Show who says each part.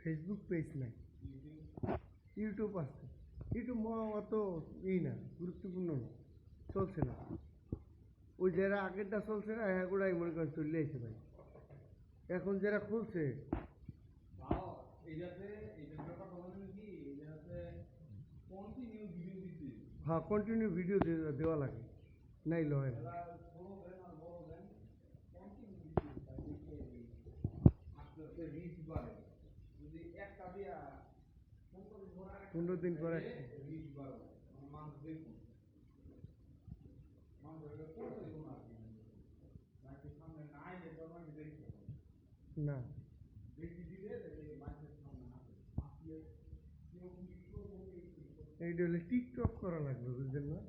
Speaker 1: Facebook page
Speaker 2: নাই।
Speaker 1: YouTube
Speaker 2: আছে। YouTube অত ই না গুরুত্বপূর্ণ না চলছে না। ওই যারা আগেরটা চলছে না হ্যাঁ গোড়াই মনে করেন চলে এসে ভাই। এখন যারা খুলছে হ্যাঁ কন্টিনিউ ভিডিও দেওয়া লাগে। নাই লয় না
Speaker 1: এরা ছোট দেন আর বড় দেন কন্টিনিউ ভিডিও তাই দেখে আপনার রিচ বাড়ে যদি একটা দিয়া পনেরো দিন পর। রিচ বাড়বে। মানুষ দেখুন মানুষ এটা দেখুন আর কি? নাকি সামনে না আইলে তো আমি দেখতে পাবো।
Speaker 2: না।
Speaker 1: বেশি দিলে মানুষের সামনে
Speaker 2: এইটা হলে টিকটক করা লাগবে বুঝলেন না?